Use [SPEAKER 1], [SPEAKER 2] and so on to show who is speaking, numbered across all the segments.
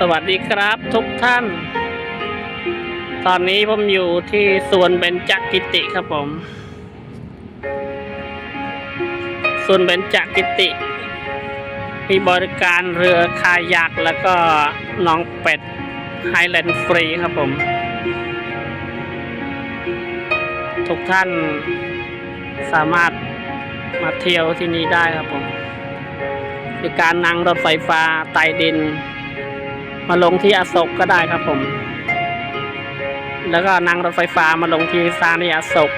[SPEAKER 1] สวัสดีครับทุกท่าน ตอนนี้ผมอยู่ที่สวนเบญจกิติครับผมสวนเบญจกิติ มีบริการเรือคายักแล้วก็น้องเป็ดไฮแลนด์ฟรีครับผม ทุกท่านสามารถมาเที่ยวที่นี่ได้ครับผมมีการนั่งรถไฟฟ้าใต้ดิน มาลงที่อโศกก็ได้ครับผม แล้วก็นั่งรถไฟฟ้ามาลงที่สถานีอโศก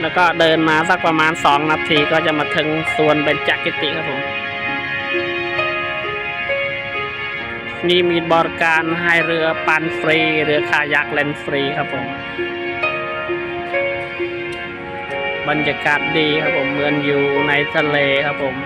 [SPEAKER 1] แล้วก็เดินมาสักประมาณสองนาทีก็จะมาถึงสวนเบญจกิติครับผม นี่มีบริการให้เรือปั่นฟรี เรือคายักเล่นฟรีครับผม บรรยากาศดีครับผมเหมือนอยู่ในทะเลครับผม